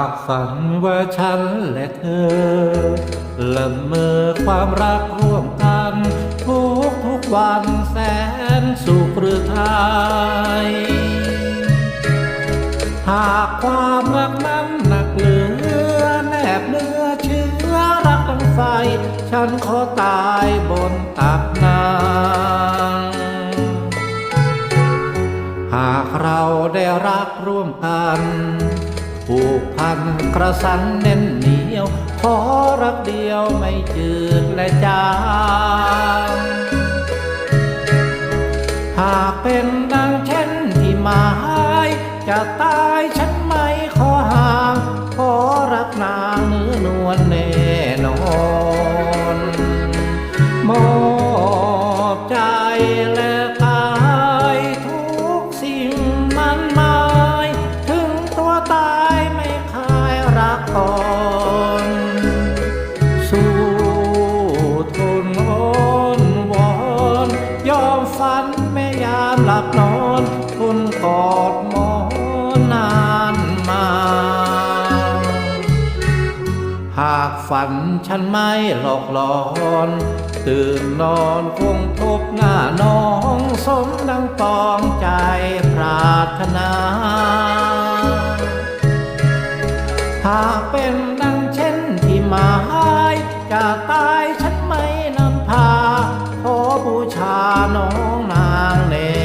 ากฝันว่าฉันและเธอละเมอความรักร่วมกันทุกทุกวันแสนสุขหรือไทยหากความรักนั้นหนักเหลือแนบเนื้อเชื้อรักดังไฟ ฉันขอตายบนตักนางหากเราได้รักร่วมกัน ผูกพันกระสันเน้นเหนียว ขอรักเดียวไม่จืดและจางหากเป็นดังเช่นที่หมาย จะตายฉันไม่ ยอมฝันแม่ยามหลับนอนทนกอดหมอนนานมา หากฝันฉันไม่หลอกหลอน ตื่นนอนคงพบหน้าน้องสมดังปองใจปรารถนา หากเป็นดังเช่นที่หมายจะตาน้อ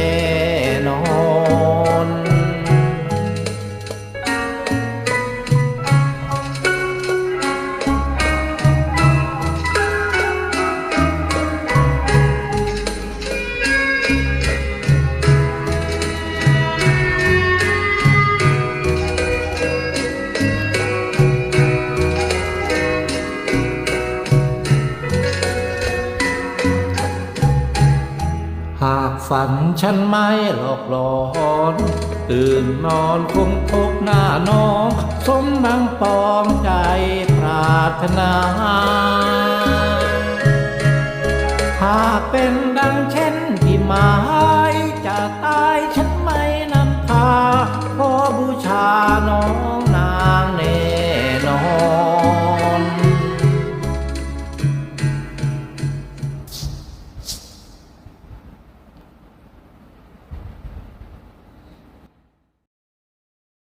หากฝันฉันไม่หลอกหลอน ตื่นนอนคงพบหน้าน้อง สมดังปองใจปรารถนา หากเป็นดังเช